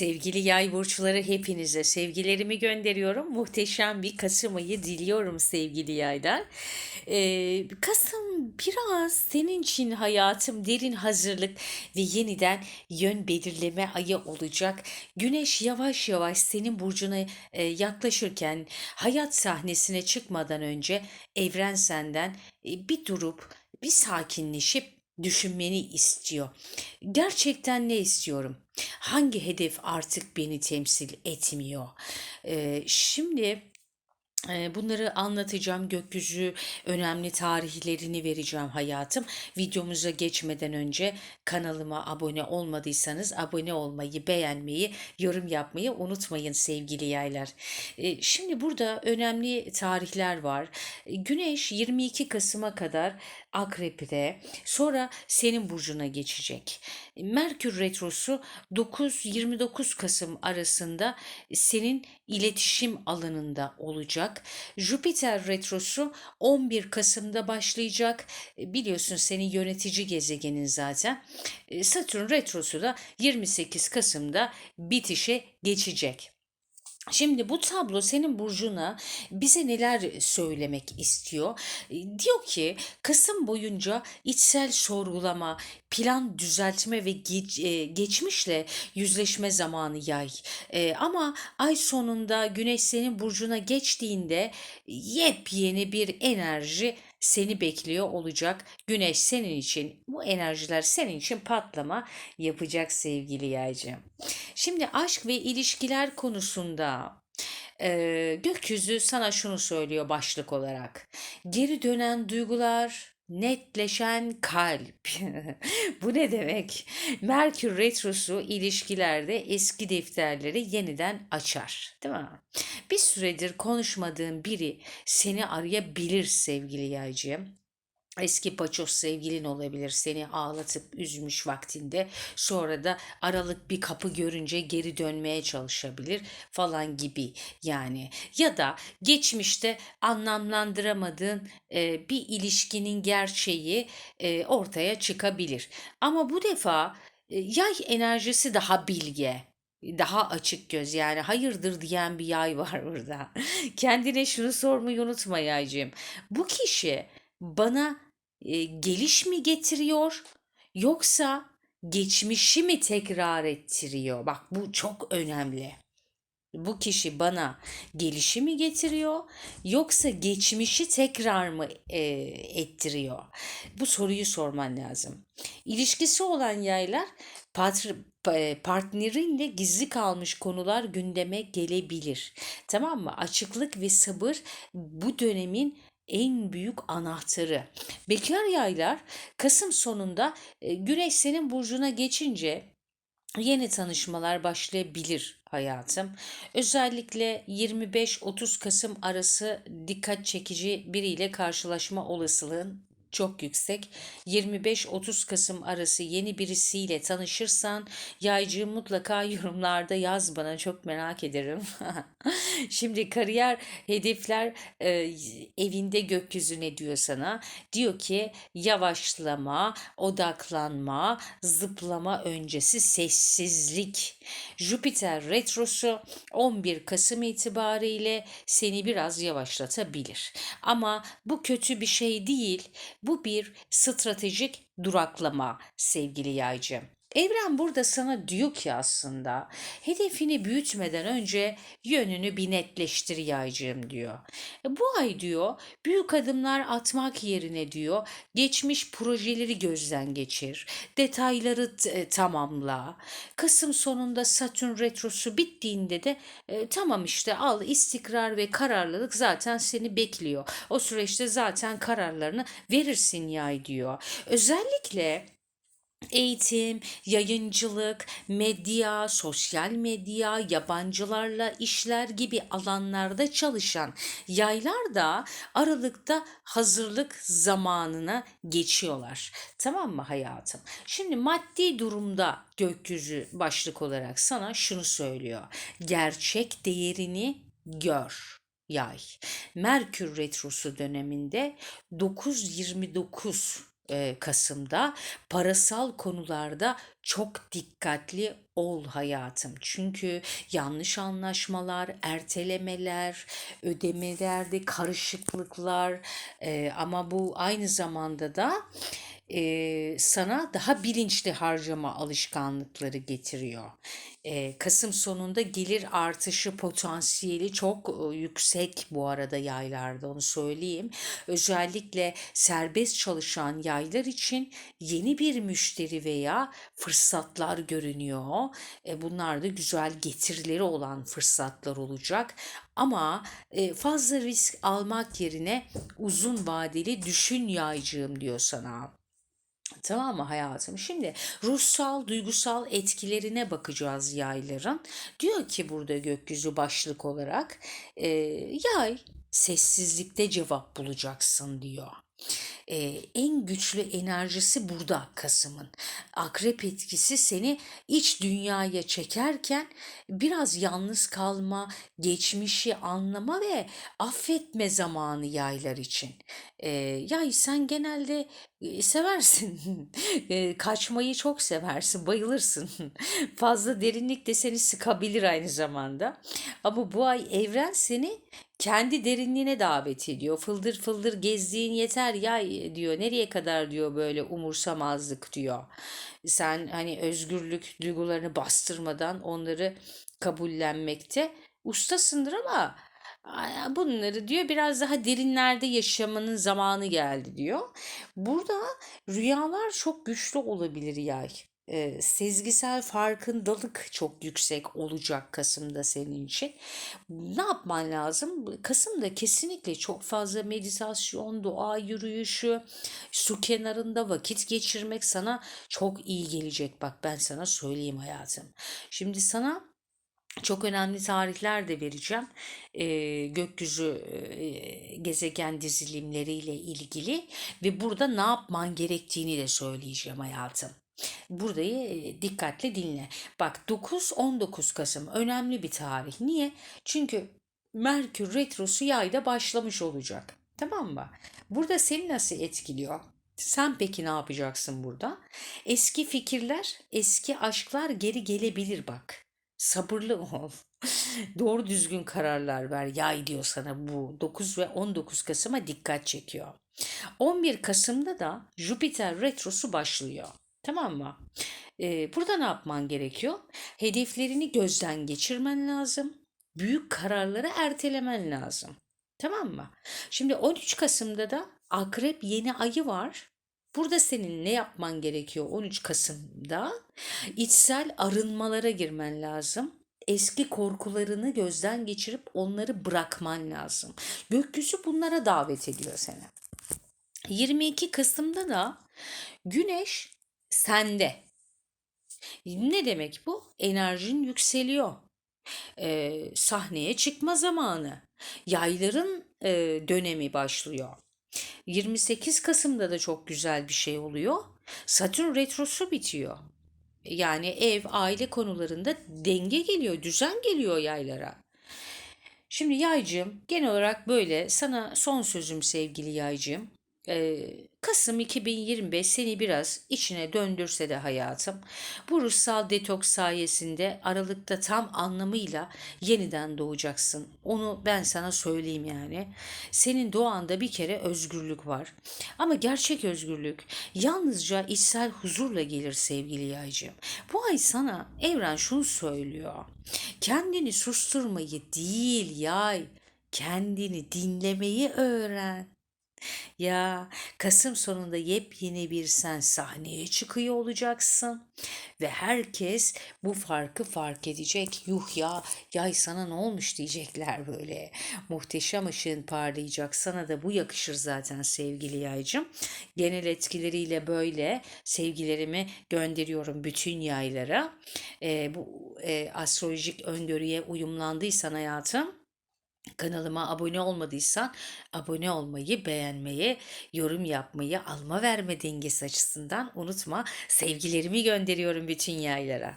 Sevgili yay burçları hepinize sevgilerimi gönderiyorum. Muhteşem bir Kasım ayı diliyorum sevgili yaylar. Ee, Kasım biraz senin için hayatım derin hazırlık ve yeniden yön belirleme ayı olacak. Güneş yavaş yavaş senin burcuna e, yaklaşırken hayat sahnesine çıkmadan önce evren senden e, bir durup bir sakinleşip düşünmeni istiyor. Gerçekten ne istiyorum? Hangi hedef artık beni temsil etmiyor? Ee, şimdi Bunları anlatacağım. Gökyüzü önemli tarihlerini vereceğim hayatım. Videomuza geçmeden önce kanalıma abone olmadıysanız abone olmayı, beğenmeyi, yorum yapmayı unutmayın sevgili yaylar. Şimdi burada önemli tarihler var. Güneş 22 Kasım'a kadar Akrep'te, sonra senin burcuna geçecek. Merkür Retrosu 9-29 Kasım arasında senin iletişim alanında olacak. Jüpiter Retrosu 11 Kasım'da başlayacak. E, Biliyorsun senin yönetici gezegenin zaten. E, Satürn Retrosu da 28 Kasım'da bitişe geçecek. Şimdi bu tablo senin burcuna bize neler söylemek istiyor? E, Diyor ki Kasım boyunca içsel sorgulama, plan düzeltme ve geç- e, geçmişle yüzleşme zamanı yay. E, ama ay sonunda Güneş senin burcuna geçtiğinde yepyeni bir enerji seni bekliyor olacak. Güneş senin için, bu enerjiler senin için patlama yapacak sevgili yaycığım. Şimdi aşk ve ilişkiler konusunda eee, gökyüzü sana şunu söylüyor başlık olarak. Geri dönen duygular, netleşen kalp. Bu ne demek? Merkür Retrosu ilişkilerde eski defterleri yeniden açar, değil mi? Bir süredir konuşmadığın biri seni arayabilir sevgili yaycığım. Eski paçoz sevgilin olabilir seni ağlatıp üzmüş vaktinde. Sonra da aralık bir kapı görünce geri dönmeye çalışabilir falan gibi yani. Ya da geçmişte anlamlandıramadığın e, bir ilişkinin gerçeği e, ortaya çıkabilir. Ama bu defa e, yay enerjisi daha bilge daha açık göz yani. Hayırdır? diyen bir yay var burada. Kendine şunu sormayı unutma yaycığım. Bu kişi bana e, geliş mi getiriyor yoksa geçmişi mi tekrar ettiriyor? Bak bu çok önemli. Bu kişi bana gelişi mi getiriyor yoksa geçmişi tekrar mı e, ettiriyor? Bu soruyu sorman lazım. İlişkisi olan yaylar patr- pa- partnerinle gizli kalmış konular gündeme gelebilir. Tamam mı? Açıklık ve sabır bu dönemin en büyük anahtarı. Bekar yaylar Kasım sonunda e, Güneş senin burcuna geçince yeni tanışmalar başlayabilir hayatım. Özellikle 25-30 Kasım arası dikkat çekici biriyle karşılaşma olasılığın çok yüksek. 25-30 Kasım arası yeni birisiyle tanışırsan yaycığı mutlaka yorumlarda yaz bana çok merak ederim. Şimdi kariyer hedefler e, evinde gökyüzü ne diyor sana? Diyor ki yavaşlama, odaklanma, zıplama öncesi sessizlik. Jüpiter retrosu 11 Kasım itibariyle seni biraz yavaşlatabilir. Ama bu kötü bir şey değil. Bu bir stratejik duraklama sevgili yaycı. Evren burada sana diyor ki aslında hedefini büyütmeden önce yönünü bir netleştir yaycığım diyor. E, Bu ay diyor büyük adımlar atmak yerine diyor geçmiş projeleri gözden geçir. Detayları e, tamamla. Kasım sonunda Satürn retrosu bittiğinde de e, tamam işte al istikrar ve kararlılık zaten seni bekliyor. O süreçte zaten kararlarını verirsin yay diyor. Özellikle Eğitim, yayıncılık, medya, sosyal medya, yabancılarla işler gibi alanlarda çalışan yaylar da aralıkta hazırlık zamanına geçiyorlar. Tamam mı hayatım? Şimdi maddi durumda gökyüzü başlık olarak sana şunu söylüyor. Gerçek değerini gör. Yay. Merkür retrosu döneminde 9-29 e, Kasım'da. Parasal konularda çok dikkatli ol hayatım. Çünkü yanlış anlaşmalar, ertelemeler, ödemelerde karışıklıklar e, ama bu aynı zamanda da e, sana daha bilinçli harcama alışkanlıkları getiriyor. E, Kasım sonunda gelir artışı potansiyeli çok e, yüksek bu arada yaylarda onu söyleyeyim. Özellikle serbest çalışan yaylar için yeni bir müşteri veya fırsatlar görünüyor. E, bunlar da güzel getirileri olan fırsatlar olacak. Ama e, fazla risk almak yerine uzun vadeli düşün yaycığım diyor sana. Tamam mı hayatım? Şimdi ruhsal, duygusal etkilerine bakacağız yayların. Diyor ki burada gökyüzü başlık olarak e, yay sessizlikte cevap bulacaksın diyor. E, en güçlü enerjisi burada Kasım'ın. Akrep etkisi seni iç dünyaya çekerken biraz yalnız kalma, geçmişi anlama ve affetme zamanı yaylar için. E, yay sen genelde seversin. Kaçmayı çok seversin, bayılırsın. Fazla derinlik de seni sıkabilir aynı zamanda. Ama bu ay evren seni kendi derinliğine davet ediyor. Fıldır fıldır gezdiğin yeter yay diyor. Nereye kadar diyor böyle umursamazlık diyor. Sen hani özgürlük duygularını bastırmadan onları kabullenmekte ustasındır ama Bunları diyor biraz daha derinlerde yaşamanın zamanı geldi diyor. Burada rüyalar çok güçlü olabilir yay. Ee, sezgisel farkındalık çok yüksek olacak Kasım'da senin için. Ne yapman lazım? Kasım'da kesinlikle çok fazla meditasyon, doğa yürüyüşü, su kenarında vakit geçirmek sana çok iyi gelecek. Bak ben sana söyleyeyim hayatım. Şimdi sana çok önemli tarihler de vereceğim. Ee, gökyüzü e, gezegen dizilimleriyle ilgili ve burada ne yapman gerektiğini de söyleyeceğim hayatım. Burayı e, dikkatle dinle. Bak 9-19 Kasım önemli bir tarih. Niye? Çünkü Merkür Retrosu yayda başlamış olacak. Tamam mı? Burada seni nasıl etkiliyor? Sen peki ne yapacaksın burada? Eski fikirler, eski aşklar geri gelebilir bak. Sabırlı ol. Doğru düzgün kararlar ver. Yay diyor sana bu. 9 ve 19 Kasım'a dikkat çekiyor. 11 Kasım'da da Jüpiter retrosu başlıyor. Tamam mı? Ee, burada ne yapman gerekiyor? Hedeflerini gözden geçirmen lazım. Büyük kararları ertelemen lazım. Tamam mı? Şimdi 13 Kasım'da da Akrep yeni ayı var. Burada senin ne yapman gerekiyor 13 Kasım'da? İçsel arınmalara girmen lazım. Eski korkularını gözden geçirip onları bırakman lazım. Gökyüzü bunlara davet ediyor seni. 22 Kasım'da da Güneş sende. Ne demek bu? Enerjin yükseliyor. Ee, sahneye çıkma zamanı. Yayların e, dönemi başlıyor. 28 Kasım'da da çok güzel bir şey oluyor. Satürn retrosu bitiyor. Yani ev, aile konularında denge geliyor, düzen geliyor yaylara. Şimdi yaycığım genel olarak böyle sana son sözüm sevgili yaycığım. Kasım 2025 seni biraz içine döndürse de hayatım, bu ruhsal detoks sayesinde Aralık'ta tam anlamıyla yeniden doğacaksın. Onu ben sana söyleyeyim yani. Senin doğanda bir kere özgürlük var. Ama gerçek özgürlük yalnızca içsel huzurla gelir sevgili yaycığım. Bu ay sana evren şunu söylüyor. Kendini susturmayı değil yay, kendini dinlemeyi öğren. Ya Kasım sonunda yepyeni bir sen sahneye çıkıyor olacaksın ve herkes bu farkı fark edecek. Yuh ya yay sana ne olmuş diyecekler böyle. Muhteşem ışığın parlayacak sana da bu yakışır zaten sevgili yaycım. Genel etkileriyle böyle sevgilerimi gönderiyorum bütün yaylara. Ee, bu e, astrolojik öngörüye uyumlandıysan hayatım Kanalıma abone olmadıysan abone olmayı, beğenmeyi, yorum yapmayı, alma verme dengesi açısından unutma. Sevgilerimi gönderiyorum bütün yaylara.